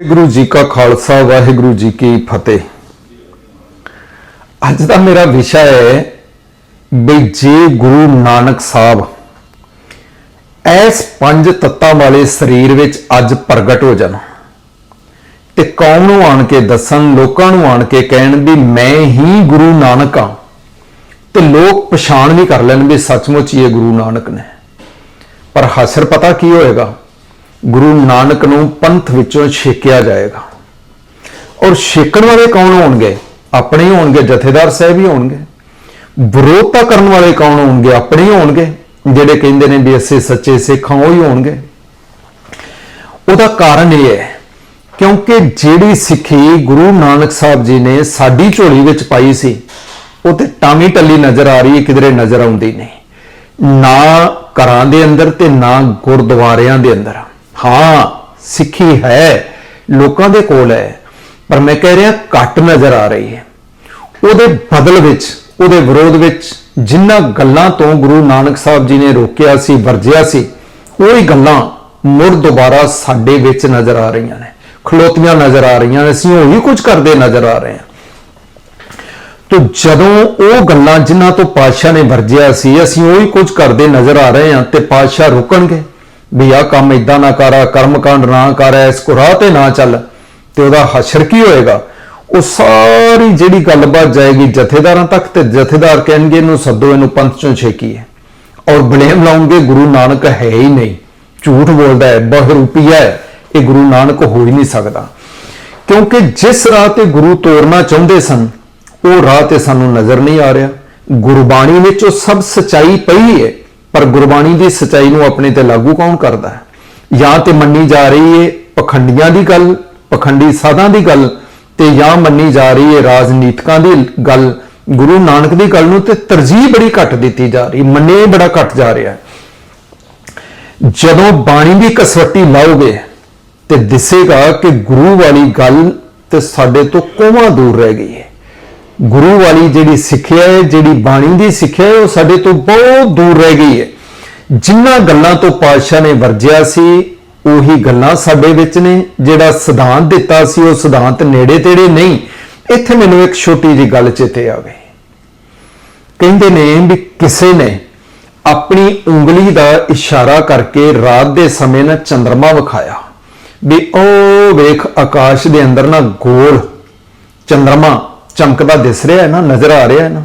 ਗੁਰੂ ਜੀ ਕਾ ਖਾਲਸਾ, ਵਾਹਿਗੁਰੂ ਜੀ ਕੀ ਫਤਿਹ। ਅੱਜ ਦਾ ਮੇਰਾ ਵਿਸ਼ਾ ਹੈ ਬਈ ਜੇ ਗੁਰੂ ਨਾਨਕ ਸਾਹਿਬ ਐਸ ਪੰਜ ਤੱਤਾਂ ਵਾਲੇ ਸਰੀਰ ਵਿੱਚ ਅੱਜ ਪ੍ਰਗਟ ਹੋ ਜਾਣ ਤੇ ਕੌਮ ਨੂੰ ਆਣ ਕੇ ਦੱਸਣ, ਲੋਕਾਂ ਨੂੰ ਆਣ ਕੇ ਕਹਿਣ ਵੀ ਮੈਂ ਹੀ ਗੁਰੂ ਨਾਨਕ ਹਾਂ ਤੇ ਲੋਕ ਪਛਾਣ ਵੀ ਕਰ ਲੈਣ ਵੀ ਸੱਚਮੁੱਚ ਇਹ ਗੁਰੂ ਨਾਨਕ ਨੇ। ਪਰ ਹਸਰ ਪਤਾ ਕੀ ਹੋਏਗਾ? ਗੁਰੂ ਨਾਨਕ ਨੂੰ ਪੰਥ ਵਿੱਚੋਂ ਛੇਕਿਆ ਜਾਏਗਾ। ਔਰ ਛੇਕਣ ਵਾਲੇ ਕੌਣ ਹੋਣਗੇ? ਆਪਣੇ ਹੋਣਗੇ, ਜਥੇਦਾਰ ਸਾਹਿਬ ਹੀ ਹੋਣਗੇ। ਵਿਰੋਧਤਾ ਕਰਨ ਵਾਲੇ ਕੌਣ ਹੋਣਗੇ? ਆਪਣੇ ਹੋਣਗੇ। ਜਿਹੜੇ ਕਹਿੰਦੇ ਨੇ ਵੀ ਅਸੀਂ ਸੱਚੇ ਸਿੱਖ ਹਾਂ, ਉਹ ਹੀ ਹੋਣਗੇ। ਉਹਦਾ ਕਾਰਨ ਇਹ ਹੈ, ਕਿਉਂਕਿ ਜਿਹੜੀ ਸਿੱਖੀ ਗੁਰੂ ਨਾਨਕ ਸਾਹਿਬ ਜੀ ਨੇ ਸਾਡੀ ਝੋਲੀ ਵਿੱਚ ਪਾਈ ਸੀ, ਉਹ ਤੇ ਟਾਮੀ ਟੱਲੀ ਨਜ਼ਰ ਆ ਰਹੀ ਹੈ, ਕਿਧਰੇ ਨਜ਼ਰ ਆਉਂਦੀ ਨਹੀਂ। ਨਾ ਘਰਾਂ ਦੇ ਅੰਦਰ ਤੇ ਨਾ ਗੁਰਦੁਆਰਿਆਂ ਦੇ ਅੰਦਰ। ਹਾਂ, ਸਿੱਖੀ ਹੈ, ਲੋਕਾਂ ਦੇ ਕੋਲ ਹੈ। ਪਰ ਮੈਂ ਕਹਿ ਰਿਹਾ, ਘੱਟ ਨਜ਼ਰ ਆ ਰਹੀ ਹੈ। ਉਹਦੇ ਬਦਲ ਵਿੱਚ, ਉਹਦੇ ਵਿਰੋਧ ਵਿੱਚ ਜਿਨ੍ਹਾਂ ਗੱਲਾਂ ਤੋਂ ਗੁਰੂ ਨਾਨਕ ਸਾਹਿਬ ਜੀ ਨੇ ਰੋਕਿਆ ਸੀ, ਵਰਜਿਆ ਸੀ, ਉਹੀ ਗੱਲਾਂ ਮੁੜ ਦੁਬਾਰਾ ਸਾਡੇ ਵਿੱਚ ਨਜ਼ਰ ਆ ਰਹੀਆਂ ਨੇ। ਖਲੋਤੀਆਂ ਨਜ਼ਰ ਆ ਰਹੀਆਂ ਨੇ, ਅਸੀਂ ਉਹੀ ਕੁਝ ਕਰਦੇ ਨਜ਼ਰ ਆ ਰਹੇ ਹਾਂ। ਤੋ ਜਦੋਂ ਉਹ ਗੱਲਾਂ ਜਿਨ੍ਹਾਂ ਤੋਂ ਪਾਤਸ਼ਾਹ ਨੇ ਵਰਜਿਆ ਸੀ, ਅਸੀਂ ਉਹੀ ਕੁਝ ਕਰਦੇ ਨਜ਼ਰ ਆ ਰਹੇ ਹਾਂ ਤੇ ਪਾਤਸ਼ਾਹ ਰੁਕਣਗੇ। ਵੀ ਆਹ ਕੰਮ ਇਦਾਂ ਨਾ ਕਰ ਕਰਮਕਾਂਡ ਨਾ ਕਰ ਇਸ ਕੁਰਾਹ ਤੇ ਨਾ ਚੱਲ, ਤੇ ਉਹਦਾ ਹਸ਼ਰ ਕੀ ਹੋਏਗਾ? ਉਹ ਸਾਰੀ ਜਿਹੜੀ ਗੱਲਬਾਤ ਜਾਏਗੀ ਜਥੇਦਾਰਾਂ ਤੱਕ ਤੇ ਜਥੇਦਾਰ ਕਹਿਣਗੇ ਇਹਨੂੰ ਸੱਦੋ, ਇਹਨੂੰ ਪੰਥ ਚੋਂ ਛੇਕੀਏ ਔਰ ਬਲੇਮ ਲਾਉਂਗੇ, ਗੁਰੂ ਨਾਨਕ ਹੈ ਹੀ ਨਹੀਂ। ਝੂਠ ਬੋਲਦਾ ਹੈ ਬਹੁਰੂਪੀਆ ਹੈ, ਇਹ ਗੁਰੂ ਨਾਨਕ ਹੋ ਹੀ ਨਹੀਂ ਸਕਦਾ। ਕਿਉਂਕਿ ਜਿਸ ਰਾਹ ਤੇ ਗੁਰੂ ਤੋਰਨਾ ਚਾਹੁੰਦੇ ਸਨ, ਉਹ ਰਾਹ ਤੇ ਸਾਨੂੰ ਨਜ਼ਰ ਨਹੀਂ ਆ ਰਿਹਾ। ਗੁਰਬਾਣੀ ਵਿੱਚ ਉਹ ਸਭ ਸਚਾਈ ਪਈ ਹੈ। ਪਰ ਗੁਰਬਾਣੀ ਦੀ ਸਚਾਈ ਨੂੰ ਆਪਣੇ ਤੇ ਲਾਗੂ ਕੌਣ ਕਰਦਾ ਹੈ? ਜਾਂ ਤੇ ਮੰਨੀ ਜਾ ਰਹੀ ਹੈ ਪਖੰਡੀਆਂ ਦੀ ਗੱਲ, ਪਖੰਡੀ ਸਾਧਾਂ ਦੀ ਗੱਲ, ਤੇ ਜਾਂ ਮੰਨੀ ਜਾ ਰਹੀ ਹੈ ਰਾਜਨੀਤਿਕਾਂ ਦੀ ਗੱਲ। ਗੁਰੂ ਨਾਨਕ ਦੀ ਗੱਲ ਨੂੰ ਤੇ ਤਰਜੀਹ ਬੜੀ ਘੱਟ ਦਿੱਤੀ ਜਾ ਰਹੀ, ਮੰਨੇ ਬੜਾ ਘੱਟ ਜਾ ਰਿਹਾ ਜਦੋਂ ਬਾਣੀ ਦੀ ਕਸਵੱਟੀ ਲਾਓਗੇ ਤੇ ਦਿਸੇਗਾ ਕਿ ਗੁਰੂ ਵਾਲੀ ਗੱਲ ਤੇ ਸਾਡੇ ਤੋਂ ਕੋਵਾਂ ਦੂਰ ਰਹਿ ਗਈ ਹੈ ਗੁਰੂ ਵਾਲੀ ਜਿਹੜੀ ਸਿੱਖਿਆ ਹੈ, ਜਿਹੜੀ ਬਾਣੀ ਦੀ ਸਿੱਖਿਆ ਹੈ, ਉਹ ਸਾਡੇ ਤੋਂ ਬਹੁਤ ਦੂਰ ਰਹਿ ਗਈ ਹੈ। ਜਿਨ੍ਹਾਂ ਗੱਲਾਂ ਤੋਂ ਪਾਤਸ਼ਾਹ ਨੇ ਵਰਜਿਆ ਸੀ, ਉਹੀ ਗੱਲਾਂ ਸਾਡੇ ਵਿੱਚ ਨੇ। ਜਿਹੜਾ ਸਿਧਾਂਤ ਦਿੱਤਾ ਸੀ, ਉਹ ਸਿਧਾਂਤ ਨੇੜੇ ਤੇੜੇ ਨਹੀਂ। ਇੱਥੇ ਮੈਨੂੰ ਇੱਕ ਛੋਟੀ ਜੀ ਗੱਲ ਚੇਤੇ ਆਵੇ ਕਹਿੰਦੇ ਨੇ ਵੀ ਕਿਸੇ ਨੇ ਆਪਣੀ ਉਂਗਲੀ ਦਾ ਇਸ਼ਾਰਾ ਕਰਕੇ ਰਾਤ ਦੇ ਸਮੇਂ ਨਾ ਚੰ드ਰਮਾ ਵਿਖਾਇਆ। ਵੀ ਉਹ ਵੇਖ ਆਕਾਸ਼ ਦੇ ਅੰਦਰ ਨਾ ਗੋਲ ਚੰ드ਰਮਾ ਚਮਕਦਾ ਦਿਸ ਰਿਹਾ ਹੈ ਨਾ, ਨਜ਼ਰ ਆ ਰਿਹਾ ਹੈ ਨਾ।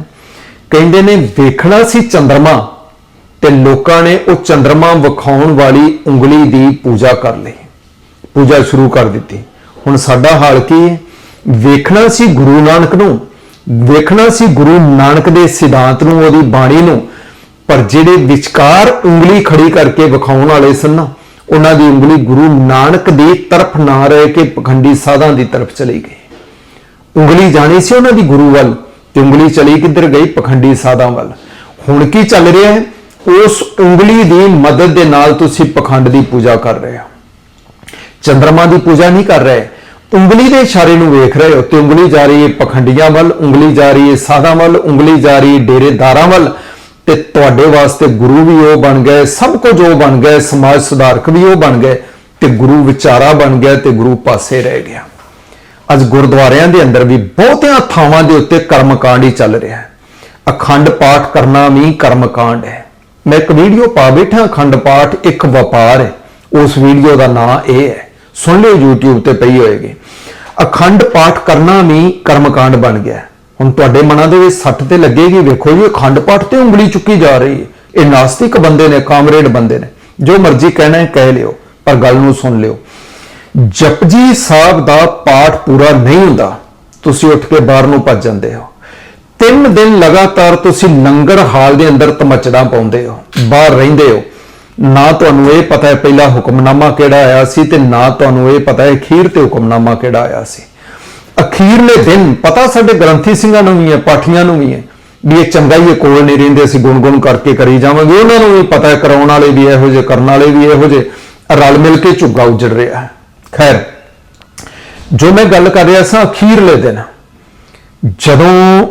ਕਹਿੰਦੇ ਨੇ, ਵੇਖਣਾ ਸੀ ਚੰ드ਰਮਾ ਤੇ ਲੋਕਾਂ ਨੇ ਉਹ ਚੰ드ਰਮਾ ਵਿਖਾਉਣ ਵਾਲੀ ਉਂਗਲੀ ਦੀ ਪੂਜਾ ਕਰ ਲਈ। ਪੂਜਾ ਸ਼ੁਰੂ ਕਰ ਦਿੱਤੀ। ਹੁਣ ਸਾਡਾ ਹਾਲ ਕੀ ਹੈ? ਵੇਖਣਾ ਸੀ ਗੁਰੂ ਨਾਨਕ ਨੂੰ, ਵੇਖਣਾ ਸੀ ਗੁਰੂ ਨਾਨਕ ਦੇ ਸਿਧਾਂਤ ਨੂੰ, ਉਹਦੀ ਬਾਣੀ ਨੂੰ, ਪਰ ਜਿਹੜੇ ਵਿਚਕਾਰ ਉਂਗਲੀ ਖੜੀ ਕਰਕੇ ਵਿਖਾਉਣ ਵਾਲੇ ਸਨ ਨਾ, ਉਹਨਾਂ ਦੀ ਉਂਗਲੀ ਗੁਰੂ ਨਾਨਕ ਦੀ ਤਰਫ ਨਾ ਰਹਿ ਕੇ ਪਖੰਡੀ ਸਾਧਾਂ ਦੀ ਤਰਫ ਚਲੀ ਗਈ। ਉਂਗਲੀ ਜਾਣੀ ਸੀ ਉਹਨਾਂ ਦੀ ਗੁਰੂ ਵੱਲ, ਤੇ ਉਂਗਲੀ ਚਲੀ ਕਿੱਧਰ ਗਈ? ਪਖੰਡੀ ਸਾਧਾਂ ਵੱਲ। ਹੁਣ ਕੀ ਚੱਲ ਰਿਹਾ ਹੈ? ਉਸ ਉਂਗਲੀ ਦੀ ਮਦਦ ਦੇ ਨਾਲ ਤੁਸੀਂ ਪਖੰਡ ਦੀ ਪੂਜਾ ਕਰ ਰਹੇ ਹੋ। ਚੰ드ਰਮਾ ਦੀ ਪੂਜਾ ਨਹੀਂ ਕਰ ਰਹੇ। ਉਂਗਲੀ ਦੇ ਇਸ਼ਾਰੇ ਨੂੰ ਵੇਖ ਰਹੇ ਹੋ ਤੇ ਉਂਗਲੀ ਜਾ ਰਹੀ ਹੈ ਪਖੰਡੀਆਂ ਵੱਲ, ਉਂਗਲੀ ਜਾ ਰਹੀ ਹੈ ਸਾਧਾਂ ਵੱਲ, ਉਂਗਲੀ ਜਾ ਰਹੀ ਹੈ ਡੇਰੇਦਾਰਾਂ ਵੱਲ। ਤੇ ਤੁਹਾਡੇ ਵਾਸਤੇ ਗੁਰੂ ਵੀ ਉਹ ਬਣ ਗਏ, ਸਭ ਕੁਝ ਉਹ ਬਣ ਗਏ, ਸਮਾਜ ਸੁਧਾਰਕ ਵੀ ਉਹ ਬਣ ਗਏ, ਤੇ ਗੁਰੂ ਵਿਚਾਰਾ ਬਣ ਗਿਆ ਤੇ ਗੁਰੂ ਪਾਸੇ ਰਹਿ ਗਿਆ। ਅੱਜ ਗੁਰਦੁਆਰਿਆਂ ਦੇ ਅੰਦਰ ਵੀ ਬਹੁਤਿਆਂ ਥਾਵਾਂ ਦੇ ਉੱਤੇ ਕਰਮਕਾਂਡ ਹੀ ਚੱਲ ਰਿਹਾ ਹੈ। ਅਖੰਡ ਪਾਠ ਕਰਨਾ ਵੀ ਕਰਮਕਾਂਡ ਹੈ। ਮੈਂ ਇੱਕ ਵੀਡੀਓ ਪਾ ਬੈਠਾ, ਅਖੰਡ ਪਾਠ ਇੱਕ ਵਪਾਰ ਹੈ। ਉਸ ਵੀਡੀਓ ਦਾ ਨਾਮ ਇਹ ਹੈ। ਸੁਣ ਲਿਓ, YouTube ਤੇ ਪਈ ਹੋਏਗੀ। ਅਖੰਡ ਪਾਠ ਕਰਨਾ ਵੀ ਕਰਮਕਾਂਡ ਬਣ ਗਿਆ ਹੁਣ ਤੁਹਾਡੇ ਮਨਾਂ ਦੇ ਵਿੱਚ ਸੱਟ ਤੇ ਲੱਗੇਗੀ, ਵੇਖੋ ਜੀ, ਅਖੰਡ ਪਾਠ ਤੇ ਉਂਗਲੀ ਚੁੱਕੀ ਜਾ ਰਹੀ ਹੈ। ਇਹ ਨਾਸਤਿਕ ਬੰਦੇ ਨੇ, ਕਾਮਰੇਡ ਬੰਦੇ ਨੇ। ਜੋ ਮਰਜ਼ੀ ਕਹਿਣਾ ਹੈ, ਕਹਿ ਲਿਓ, ਪਰ ਗੱਲ ਨੂੰ ਸੁਣ ਲਿਓ। ਜਪਜੀ ਸਾਹਿਬ ਦਾ ਪਾਠ ਪੂਰਾ ਨਹੀਂ ਹੁੰਦਾ, ਤੁਸੀਂ ਉੱਠ ਕੇ ਬਾਹਰ ਨੂੰ ਭੱਜ ਜਾਂਦੇ ਹੋ। ਤਿੰਨ ਦਿਨ ਲਗਾਤਾਰ ਤੁਸੀਂ ਲੰਗਰ ਹਾਲ ਦੇ ਅੰਦਰ ਤਮਚੜਾ ਪਾਉਂਦੇ ਹੋ, ਬਾਹਰ ਰਹਿੰਦੇ ਹੋ। ਨਾ ਤੁਹਾਨੂੰ ਇਹ ਪਤਾ ਹੈ ਪਹਿਲਾ ਹੁਕਮਨਾਮਾ ਕਿਹੜਾ ਆਇਆ ਸੀ ਤੇ ਨਾ ਤੁਹਾਨੂੰ ਇਹ ਪਤਾ ਹੈ ਅਖੀਰ ਤੇ ਹੁਕਮਨਾਮਾ ਕਿਹੜਾ ਆਇਆ ਸੀ। ਅਖੀਰਲੇ ਦਿਨ ਪਤਾ ਸਾਡੇ ਗ੍ਰੰਥੀ ਸਿੰਘਾਂ ਨੂੰ ਵੀ ਹੈ, ਪਾਠੀਆਂ ਨੂੰ ਵੀ ਹੈ, ਵੀ ਇਹ ਚੰਗਾ ਹੀ ਇਹ ਕੋਲ ਨਹੀਂ ਰਹਿੰਦੇ, ਅਸੀਂ ਗੁਣ-ਗੁਣ ਕਰਕੇ ਕਰੀ ਜਾਵਾਂਗੇ। ਉਹਨਾਂ ਨੂੰ ਵੀ ਪਤਾ ਹੈ, ਕਰਾਉਣ ਵਾਲੇ ਵੀ ਇਹੋ ਜਿਹੇ, ਕਰਨ ਵਾਲੇ ਵੀ ਇਹੋ ਜਿਹੇ, ਰਲ ਮਿਲ ਕੇ ਝੁੱਗਾ ਉਜੜ ਰਿਹਾ ਹੈ। ਖੈਰ, ਜੋ ਮੈਂ ਗੱਲ ਕਰ ਰਿਹਾ ਸਾਂ ਅਖੀਰਲੇ ਦਿਨ, ਜਦੋਂ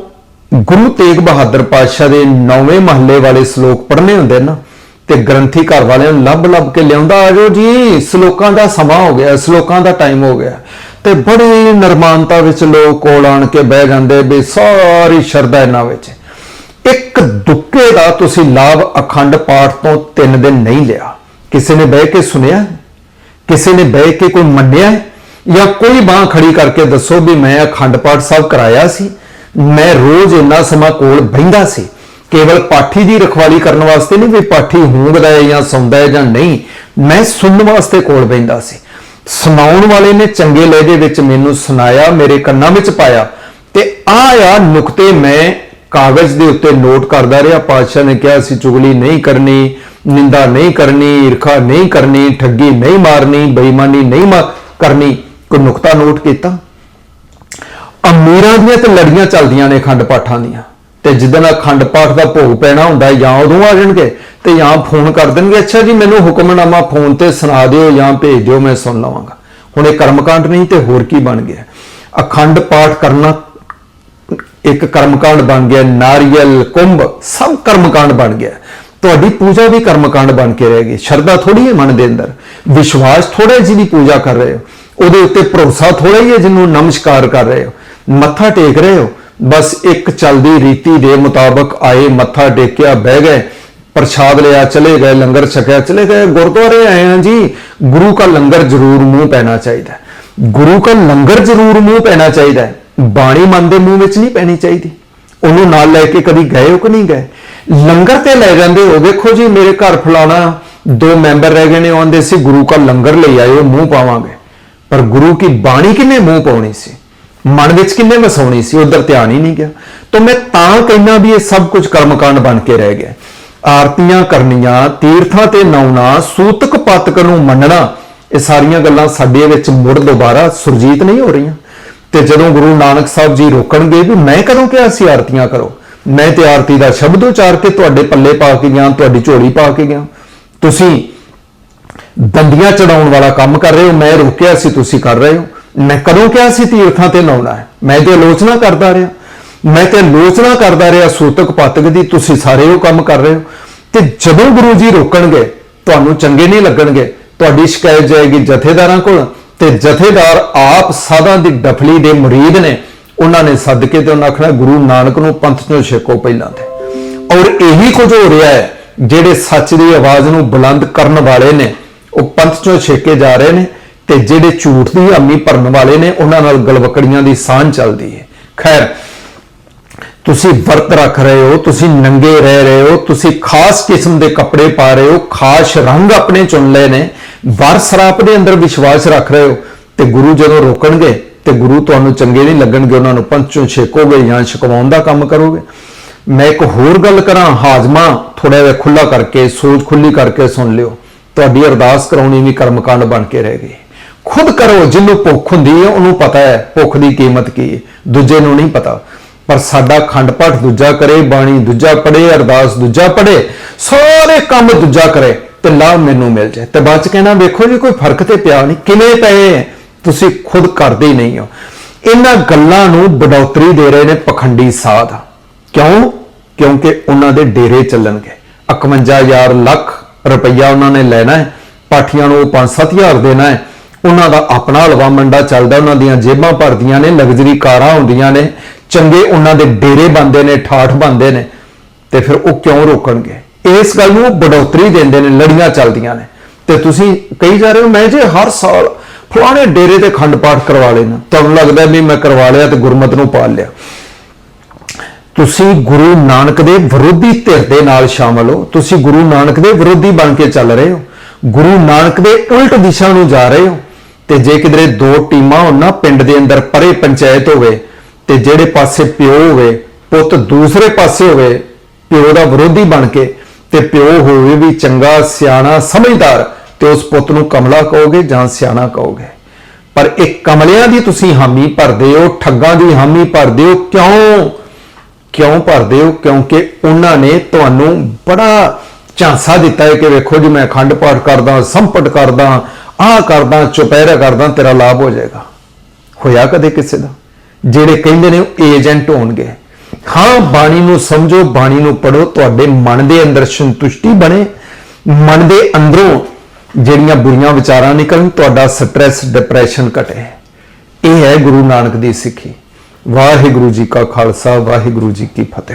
ਗੁਰੂ ਤੇਗ ਬਹਾਦਰ ਪਾਤਸ਼ਾਹ ਦੇ ਨੌਵੇਂ ਮਹੱਲੇ ਵਾਲੇ ਸ਼ਲੋਕ ਪੜ੍ਹਨੇ ਹੁੰਦੇ ਨਾ, ਤੇ ਗ੍ਰੰਥੀ ਘਰ ਵਾਲਿਆਂ ਨੂੰ ਲੱਭ ਲੱਭ ਕੇ ਲਿਆਉਂਦਾ ਆਜੋ ਜੀ, ਸ਼ਲੋਕਾਂ ਦਾ ਸਮਾਂ ਹੋ ਗਿਆ, ਸ਼ਲੋਕਾਂ ਦਾ ਟਾਈਮ ਹੋ ਗਿਆ। ਤੇ ਬੜੀ ਨਰਮਾਨਤਾ ਵਿੱਚ ਲੋਕ ਕੋਲ ਆਣ ਕੇ ਬਹਿ ਜਾਂਦੇ ਵੀ ਸਾਰੀ ਸ਼ਰਧਾ ਇਹਨਾਂ ਵਿੱਚ। ਇੱਕ ਦੁੱਕੇ ਦਾ ਤੁਸੀਂ ਲਾਭ ਅਖੰਡ ਪਾਠ ਤੋਂ ਤਿੰਨ ਦਿਨ ਨਹੀਂ ਲਿਆ। ਕਿਸੇ ਨੇ ਬਹਿ ਕੇ ਸੁਣਿਆ? ਕਿਸੇ ਨੇ ਬਹਿ ਕੇ ਕੋਈ ਮੰਨਿਆ ਜਾਂ ਕੋਈ ਬਾਹ ਖੜੀ ਕਰਕੇ ਦੱਸੋ ਵੀ ਮੈਂ ਅਖੰਡ ਪਾਠ ਸਭ ਕਰਾਇਆ ਸੀ। ਮੈਂ ਰੋਜ਼ ਇੰਨਾ ਸਮਾਂ ਕੋਲ ਬਹਿੰਦਾ ਸੀ। ਕੇਵਲ ਪਾਠੀ ਦੀ ਰਖਵਾਲੀ ਕਰਨ ਵਾਸਤੇ ਨਹੀਂ ਵੀ ਪਾਠੀ ਹੂੰਗਦਾ ਹੈ ਜਾਂ ਸੌਂਦਾ ਹੈ ਜਾਂ ਨਹੀਂ, ਮੈਂ ਸੁਣਨ ਵਾਸਤੇ ਕੋਲ ਬਹਿੰਦਾ ਸੀ। ਸੁਣਾਉਣ ਵਾਲੇ ਨੇ ਚੰਗੇ ਲਹਿਜੇ ਵਿੱਚ ਮੈਨੂੰ ਸੁਣਾਇਆ, ਮੇਰੇ ਕੰਨਾਂ ਵਿੱਚ ਪਾਇਆ ਤੇ ਆਹ ਆ ਨੁਕਤੇ ਮੈਂ ਕਾਗਜ਼ ਦੇ ਉੱਤੇ ਨੋਟ ਕਰਦਾ ਰਿਹਾ। ਪਾਤਸ਼ਾਹ ਨੇ ਕਿਹਾ, ਅਸੀਂ ਚੁਗਲੀ ਨਹੀਂ ਕਰਨੀ, ਨਿੰਦਾ ਨਹੀਂ ਕਰਨੀ, ਈਰਖਾ ਨਹੀਂ ਕਰਨੀ, ਠੱਗੀ ਨਹੀਂ ਮਾਰਨੀ, ਬੇਈਮਾਨੀ ਨਹੀਂ ਮਾ- ਕਰਨੀ। ਕੋਈ ਨੁਕਤਾ ਨੋਟ ਕੀਤਾ? ਅਮੀਰਾਂ ਦੀਆਂ ਤੇ ਲੜੀਆਂ ਚੱਲਦੀਆਂ ਨੇ ਅਖੰਡ ਪਾਠਾਂ ਦੀਆਂ। ਤੇ ਜਿੱਦਣ ਅਖੰਡ ਪਾਠ ਦਾ ਭੋਗ ਪੈਣਾ ਹੁੰਦਾ, ਜਾਂ ਉਦੋਂ ਆ ਜਾਣਗੇ, ਤੇ ਜਾਂ ਫੋਨ ਕਰ ਦੇਣਗੇ, ਅੱਛਾ ਜੀ, ਮੈਨੂੰ ਹੁਕਮਨਾਮਾ ਫੋਨ ਤੇ ਸੁਣਾ ਦਿਓ ਜਾਂ ਭੇਜ ਦਿਓ, ਮੈਂ ਸੁਣ ਲਵਾਂਗਾ। ਹੁਣ ਇਹ ਕਰਮਕਾਂਡ ਨਹੀਂ ਤੇ ਹੋਰ ਕੀ ਬਣ ਗਿਆ? ਅਖੰਡ ਪਾਠ ਕਰਨਾ ਇੱਕ ਕਰਮਕਾਂਡ ਬਣ ਗਿਆ, ਨਾਰੀਅਲ ਕੁੰਭ, ਸਭ ਕਰਮਕਾਂਡ ਬਣ ਗਿਆ। ਤੁਹਾਡੀ ਪੂਜਾ ਵੀ ਕਰਮਕਾਂਡ ਬਣ ਕੇ ਰਹਿ ਗਈ। ਸ਼ਰਧਾ ਥੋੜੀ ਹੈ ਮਨ ਦੇ ਅੰਦਰ। ਵਿਸ਼ਵਾਸ ਥੋੜਾ ਜਿਹੀ ਦੀ ਪੂਜਾ ਕਰ ਰਹੇ ਹੋ। ਉਹਦੇ ਉੱਤੇ ਭਰੋਸਾ ਥੋੜਾ ਹੀ ਹੈ ਜਿਹਨੂੰ ਨਮਸਕਾਰ ਕਰ ਰਹੇ ਹੋ। ਮੱਥਾ ਟੇਕ ਰਹੇ ਹੋ। ਬਸ ਇੱਕ ਚੱਲਦੀ ਰੀਤੀ ਦੇ ਮੁਤਾਬਕ ਆਏ, ਮੱਥਾ ਟੇਕਿਆ, ਬਹਿ ਗਏ, ਪ੍ਰਸ਼ਾਦ ਲਿਆ, ਚਲੇ ਗਏ, ਲੰਗਰ ਛਕਿਆ, ਚਲੇ ਗਏ। ਗੁਰਦੁਆਰੇ ਆਏ ਹਾਂ ਜੀ। ਗੁਰੂ ਦਾ ਲੰਗਰ ਜ਼ਰੂਰ ਮੂੰਹ ਪੈਣਾ ਚਾਹੀਦਾ। ਗੁਰੂ ਦਾ ਲੰਗਰ ਜ਼ਰੂਰ ਮੂੰਹ ਪੈਣਾ ਚਾਹੀਦਾ। ਹੈ। ਬਾਣੀ ਮਨ ਦੇ ਮੂੰਹ ਵਿੱਚ ਨਹੀਂ ਪੈਣੀ ਚਾਹੀਦੀ। ਉਹਨੂੰ ਨਾਲ ਲੈ ਕੇ ਕਦੀ ਗਏ ਹੋ ਕਿ ਨਹੀਂ ਗਏ? ਲੰਗਰ ਤੇ ਲੈ ਜਾਂਦੇ ਹੋ। ਵੇਖੋ ਜੀ, ਮੇਰੇ ਘਰ ਫਲਾਣਾ ਦੋ ਮੈਂਬਰ ਰਹਿ ਗਏ ਨੇ ਆਉਂਦੇ ਸੀ, ਗੁਰੂ ਦਾ ਲੰਗਰ ਲਈ ਆਇਓ, ਮੂੰਹ ਪਾਵਾਂਗੇ। ਪਰ ਗੁਰੂ ਕੀ ਬਾਣੀ ਕਿੰਨੇ ਮੂੰਹ ਪਾਉਣੀ ਸੀ? ਮਨ ਵਿੱਚ ਕਿੰਨੇ ਵਸਾਉਣੀ ਸੀ? ਉਧਰ ਧਿਆਨ ਹੀ ਨਹੀਂ ਗਿਆ। ਤਾਂ ਮੈਂ ਤਾਂ ਕਹਿਣਾ ਵੀ ਇਹ ਸਭ ਕੁਝ ਕਰਮਕਾਂਡ ਬਣ ਕੇ ਰਹਿ ਗਿਆ। ਆਰਤੀਆਂ ਕਰਨੀਆਂ, ਤੀਰਥਾਂ ਤੇ ਨਾਉਣਾ ਸੂਤਕ ਪਾਤਕ ਨੂੰ ਮੰਨਣਾ, ਇਹ ਸਾਰੀਆਂ ਗੱਲਾਂ ਸਾਡੇ ਵਿੱਚ ਮੁੜ ਦੁਬਾਰਾ ਸੁਰਜੀਤ ਨਹੀਂ ਹੋ ਰਹੀਆਂ। ਤੇ ਜਦੋਂ ਗੁਰੂ ਨਾਨਕ ਸਾਹਿਬ ਜੀ ਰੋਕਣਗੇ ਵੀ ਮੈਂ ਕਦੋਂ ਕਿਹਾ ਸੀ ਆਰਤੀਆਂ ਕਰੋ, ਮੈਂ ਤੇ ਆਰਤੀ ਦਾ ਸ਼ਬਦ ਉਚਾਰ ਕੇ ਤੁਹਾਡੇ ਪੱਲੇ ਪਾ ਕੇ ਗਿਆ, ਤੁਹਾਡੀ ਝੋਲੀ ਪਾ ਕੇ ਗਿਆ। ਤੁਸੀਂ ਦੰਦੀਆਂ ਚੜਾਉਣ ਵਾਲਾ ਕੰਮ ਕਰ ਰਹੇ ਹੋ, ਮੈਂ ਰੋਕਿਆ ਸੀ, ਤੁਸੀਂ ਕਰ ਰਹੇ ਹੋ। ਮੈਂ ਕਦੋਂ ਕਿਹਾ ਸੀ ਤੀਰਥਾਂ ਤੇ ਲਾਉਣਾ ਹੈ? ਮੈਂ ਤੇ ਆਲੋਚਨਾ ਕਰਦਾ ਰਿਹਾ। ਮੈਂ ਤੇ ਆਲੋਚਨਾ ਕਰਦਾ ਰਿਹਾ, ਸੂਤਕ ਪਾਤਕ ਦੀ ਤੁਸੀਂ ਸਾਰੇ ਉਹ ਕੰਮ ਕਰ ਰਹੇ ਹੋ। ਤੇ ਜਦੋਂ ਗੁਰੂ ਜੀ ਰੋਕਣਗੇ, ਤੁਹਾਨੂੰ ਚੰਗੇ ਨਹੀਂ ਲੱਗਣਗੇ। ਤੁਹਾਡੀ ਸ਼ਿਕਾਇਤ ਜਾਏਗੀ ਜਥੇਦਾਰਾਂ ਕੋਲ ਤੇ ਜਥੇਦਾਰ ਆਪ ਸਾਧਾਂ ਦੀ ਡਫਲੀ ਦੇ ਮੁਰੀਦ ਨੇ ਉਹਨਾਂ ਨੇ ਸੱਦ ਕੇ ਤੇ ਉਹਨਾਂ ਆਖਣਾ, ਗੁਰੂ ਨਾਨਕ ਨੂੰ ਪੰਥ ਚੋਂ ਛੇਕੋ ਪਹਿਲਾਂ ਤੇ। ਔਰ ਇਹੀ ਕੁਝ ਹੋ ਰਿਹਾ ਹੈ, ਜਿਹੜੇ ਸੱਚ ਦੀ ਆਵਾਜ਼ ਨੂੰ ਬੁਲੰਦ ਕਰਨ ਵਾਲੇ ਨੇ, ਉਹ ਪੰਥ ਚੋਂ ਛੇਕੇ ਜਾ ਰਹੇ ਨੇ ਤੇ ਜਿਹੜੇ ਝੂਠ ਦੀ ਹਾਮੀ ਭਰਨ ਵਾਲੇ ਨੇ, ਉਹਨਾਂ ਨਾਲ ਗਲਵਕੜੀਆਂ ਦੀ ਸਾਂਝ ਚੱਲਦੀ ਹੈ। ਖੈਰ ਤੁਸੀਂ ਵਰਤ ਰੱਖ ਰਹੇ ਹੋ, ਤੁਸੀਂ ਨੰਗੇ ਰਹਿ ਰਹੇ ਹੋ, ਤੁਸੀਂ ਖਾਸ ਕਿਸਮ ਦੇ ਕੱਪੜੇ ਪਾ ਰਹੇ ਹੋ, ਖਾਸ ਰੰਗ ਆਪਣੇ ਚੁਣ ਲਏ ਨੇ ਵਰ ਸਰਾਪ ਦੇ ਅੰਦਰ ਵਿਸ਼ਵਾਸ ਰੱਖ ਰਹੇ ਹੋ ਤੇ ਗੁਰੂ ਜਦੋਂ ਰੋਕਣਗੇ ਤੇ ਗੁਰੂ ਤੁਹਾਨੂੰ ਚੰਗੇ ਨਹੀਂ ਲੱਗਣਗੇ, ਉਹਨਾਂ ਨੂੰ ਪੰਚੋਂ ਛੇਕੋਗੇ ਜਾਂ ਛਕਵਾਉਣ ਦਾ ਕੰਮ ਕਰੋਗੇ। ਮੈਂ ਇੱਕ ਹੋਰ ਗੱਲ ਕਰਾਂ, ਹਾਜ਼ਮਾ ਥੋੜਾ ਜਿਹਾ ਖੁੱਲਾ ਕਰਕੇ, ਸੋਚ ਖੁੱਲੀ ਕਰਕੇ ਸੁਣ ਲਿਓ। ਤੁਹਾਡੀ ਅਰਦਾਸ ਕਰਾਉਣੀ ਵੀ ਕਰਮਕਾਂਡ ਬਣ ਕੇ ਰਹਿ ਗਈ। ਖੁਦ ਕਰੋ, ਜਿਹਨੂੰ ਭੁੱਖ ਹੁੰਦੀ ਹੈ, ਉਹਨੂੰ ਪਤਾ ਹੈ ਭੁੱਖ ਦੀ ਕੀਮਤ ਕੀ ਹੈ। ਦੂਜੇ ਨੂੰ ਨਹੀਂ ਪਤਾ। ਪਰ ਸਾਡਾ ਖੰਡ ਪਾਠ ਦੂਜਾ ਕਰੇ, ਬਾਣੀ ਦੂਜਾ ਪੜੇ ਅਰਦਾਸ ਦੂਜਾ ਪੜੇ ਸਾਰੇ ਕੰਮ ਦੂਜਾ ਕਰੇ ਤੇ ਲਾਭ ਮੈਨੂੰ ਮਿਲ ਜਾਏ। ਤੇ ਬਾਅਦ ਚ ਕਹਿਣਾ, ਵੇਖੋ ਜੀ, ਕੋਈ ਫ਼ਰਕ ਤੇ ਪਿਆ ਨਹੀਂ। ਕਿਵੇਂ ਪਏ ਹੈ? ਤੁਸੀਂ ਖੁਦ ਕਰਦੇ ਹੀ ਨਹੀਂ ਹੋ। ਇਹਨਾਂ ਗੱਲਾਂ ਨੂੰ ਬਡੌਤਰੀ ਦੇ ਰਹੇ ਨੇ ਪਖੰਡੀ ਸਾਧ। ਕਿਉਂ? ਕਿਉਂਕਿ ਉਹਨਾਂ ਦੇ ਡੇਰੇ ਚੱਲਣਗੇ। 51000 ਲੱਖ ਰੁਪਈਆ ਉਹਨਾਂ ਨੇ ਲੈਣਾ ਹੈ। ਪਾਠੀਆਂ ਨੂੰ 5-7000 ਦੇਣਾ ਹੈ। ਉਹਨਾਂ ਦਾ ਆਪਣਾ ਹਲਵਾ ਮੰਡਾ ਚੱਲਦਾ, ਉਹਨਾਂ ਦੀਆਂ ਜੇਬਾਂ ਭਰਦੀਆਂ ਨੇ, ਲਗਜ਼ਰੀ ਕਾਰਾਂ ਹੁੰਦੀਆਂ ਨੇ। ਚੰਗੇ ਉਹਨਾਂ ਦੇ ਡੇਰੇ ਬੰਦੇ ਨੇ, ਠਾਠ ਬੰਦੇ ਨੇ, ਤੇ ਫਿਰ ਉਹ ਕਿਉਂ ਰੋਕਣਗੇ? ਇਸ ਗੱਲ ਨੂੰ ਬੜੋਤਰੀ ਦਿੰਦੇ ਨੇ, ਲੜੀਆਂ ਚੱਲਦੀਆਂ ਨੇ। ਤੇ ਤੁਸੀਂ ਕਹੀ ਜਾ ਰਹੇ ਹੋ, ਮੈਂ ਜੇ ਹਰ ਸਾਲ ਫਲਾਣੇ ਡੇਰੇ ਤੇ ਖੰਡ ਪਾਠ ਕਰਵਾ ਲੈਣਾ ਤੁਹਾਨੂੰ ਲੱਗਦਾ ਵੀ ਮੈਂ ਕਰਵਾ ਲਿਆ ਤੇ ਗੁਰਮਤ ਨੂੰ ਪਾਲ ਲਿਆ। ਤੁਸੀਂ ਗੁਰੂ ਨਾਨਕ ਦੇ ਵਿਰੋਧੀ ਧਿਰ ਦੇ ਨਾਲ ਸ਼ਾਮਲ ਹੋ, ਤੁਸੀਂ ਗੁਰੂ ਨਾਨਕ ਦੇ ਵਿਰੋਧੀ ਬਣ ਕੇ ਚੱਲ ਰਹੇ ਹੋ, ਗੁਰੂ ਨਾਨਕ ਦੇ ਉਲਟ ਦਿਸ਼ਾ ਨੂੰ ਜਾ ਰਹੇ ਹੋ, ਤੇ ਜੇ ਕਿਧਰੇ ਦੋ ਟੀਮਾਂ ਹੋਣ ਪਿੰਡ ਦੇ ਅੰਦਰ ਪਰੇ ਪੰਚਾਇਤ ਹੋਵੇ ਤੇ ਜਿਹੜੇ ਪਾਸੇ ਪਿਓ ਹੋਵੇ, ਪੁੱਤ ਦੂਸਰੇ ਪਾਸੇ ਹੋਵੇ, ਪਿਓ ਦਾ ਵਿਰੋਧੀ ਬਣ ਕੇ ਤੇ ਪਿਓ ਹੋਵੇ ਵੀ ਚੰਗਾ, ਸਿਆਣਾ, ਸਮਝਦਾਰ ਤੇ ਉਸ ਪੁੱਤ ਨੂੰ ਕਮਲਾ ਕਹੋਗੇ ਜਾਂ ਸਿਆਣਾ ਕਹੋਗੇ। ਪਰ ਇਹ ਕਮਲਿਆਂ ਦੀ ਤੁਸੀਂ ਹਾਮੀ ਭਰਦੇ ਹੋ, ਠੱਗਾਂ ਦੀ ਹਾਮੀ ਭਰਦੇ ਹੋ, ਕਿਉਂ? ਕਿਉਂ ਭਰਦੇ ਹੋ? ਕਿਉਂਕਿ ਉਹਨਾਂ ਨੇ ਤੁਹਾਨੂੰ ਬੜਾ ਝਾਂਸਾ ਦਿੱਤਾ ਹੈ ਕਿ ਵੇਖੋ ਜੀ, ਮੈਂ ਅਖੰਡ ਪਾਠ ਕਰਦਾ, ਸੰਪਟ ਕਰਦਾ, ਆਹ ਕਰਦਾ, ਚੁਪਹਿਰਾ ਕਰਦਾ, ਤੇਰਾ ਲਾਭ ਹੋ ਜਾਏਗਾ। ਹੋਇਆ ਕਦੇ ਕਿਸੇ ਦਾ? ਜਿਹੜੇ ਕਹਿੰਦੇ ਨੇ ਉਹ ਏਜੰਟ ਹੋਣਗੇ। ਹਾਂ, ਬਾਣੀ ਨੂੰ ਸਮਝੋ, ਬਾਣੀ ਨੂੰ ਪੜੋ ਤੁਹਾਡੇ ਮਨ ਦੇ ਅੰਦਰ ਸੰਤੁਸ਼ਟੀ ਬਣੇ, ਮਨ ਦੇ ਅੰਦਰੋਂ ਜਿਹੜੀਆਂ ਬੁਰੀਆਂ ਵਿਚਾਰਾਂ ਨਿਕਲਣ, ਤੁਹਾਡਾ ਸਟ੍ਰੈਸ ਡਿਪਰੈਸ਼ਨ ਘਟੇ। ਇਹ ਹੈ ਗੁਰੂ ਨਾਨਕ ਦੀ ਸਿੱਖੀ। ਵਾਹਿਗੁਰੂ ਜੀ ਕਾ ਖਾਲਸਾ, ਵਾਹਿਗੁਰੂ ਜੀ ਕੀ ਫਤਿਹ।